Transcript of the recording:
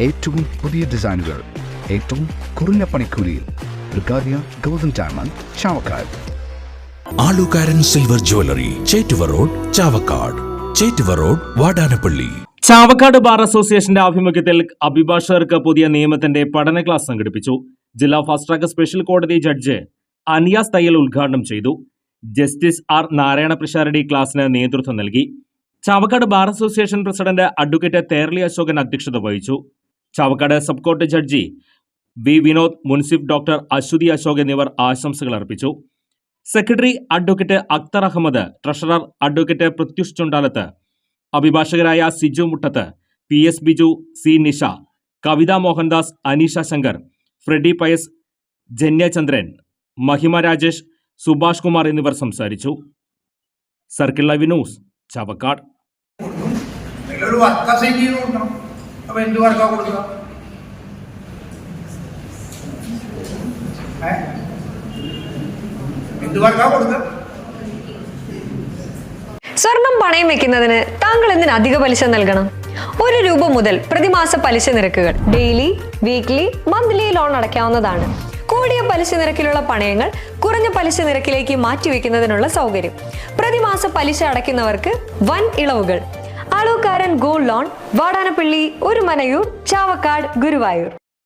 ഏറ്റവും പുതിയ ഡിസൈനുകൾ ഏറ്റവും കുറഞ്ഞ പണിക്കൂലിയിൽ ബ്രിഗാദിയ golden diamond Chavakkad. Alukkaran silver jewellery Chettuva road Chavakkad. Chettuva road Vadanappally. Chavakkad bar അസോസിയേഷന്റെ ആഭിമുഖ്യത്തിൽ അഭിഭാഷകർക്ക് പുതിയ നിയമത്തിന്റെ പഠന ക്ലാസ് സംഘടിപ്പിച്ചു. ജില്ലാ ഫാസ്റ്റ് ട്രാക്ക് സ്പെഷ്യൽ കോടതി ജഡ്ജ് അനിയാസ് തയ്യൽ ഉദ്ഘാടനം ചെയ്തു. ജസ്റ്റിസ് ആർ നാരായണ പ്രശാരടി ക്ലാസിന് നേതൃത്വം നൽകി. Chavakkad bar association president advocate Therly Ashokan അധ്യക്ഷത വഹിച്ചു. Chavakkad sub court judge V Vinod മുൻസിഫ് ഡോക്ടർ അശ്വതി അശോക് എന്നിവർ ആശംസകൾ അർപ്പിച്ചു. Secretary advocate Akthar Ahammed treasurer advocate Prathyush Chundalath അഭിഭാഷകരായ Siju Muttath P S Biju C Nisha Kavitha Mohandas Aneesha Shankar Freddy Pius Janyachandran Mahima Rajesh Subhash Kumar എന്നിവർ സംസാരിച്ചു. Circle live news Chavakkad. അപ്പൊ എന്ത് വർക്കാ കൊടുക്കുക? എന്ത് വർക്കാ കൊടുക്കുക? സ്വർണം പണയം വെക്കുന്നതിന് താങ്കൾ എന്തിന് അധിക പലിശ നൽകണം? ഒരു രൂപ മുതൽ പ്രതിമാസ പലിശ നിരക്കുകൾ ഡെയിലി വീക്ക്ലി മന്ത്ലി ലോൺ അടയ്ക്കാവുന്നതാണ്. കൂടിയ പലിശ നിരക്കിലുള്ള പണയങ്ങൾ കുറഞ്ഞ പലിശ നിരക്കിലേക്ക് മാറ്റിവെക്കുന്നതിനുള്ള സൗകര്യം. പ്രതിമാസ പലിശ അടയ്ക്കുന്നവർക്ക് വൻ ഇളവുകൾ. Alukkaran gold loan Vadanappally Orumanayur Chavakkad Guruvayur.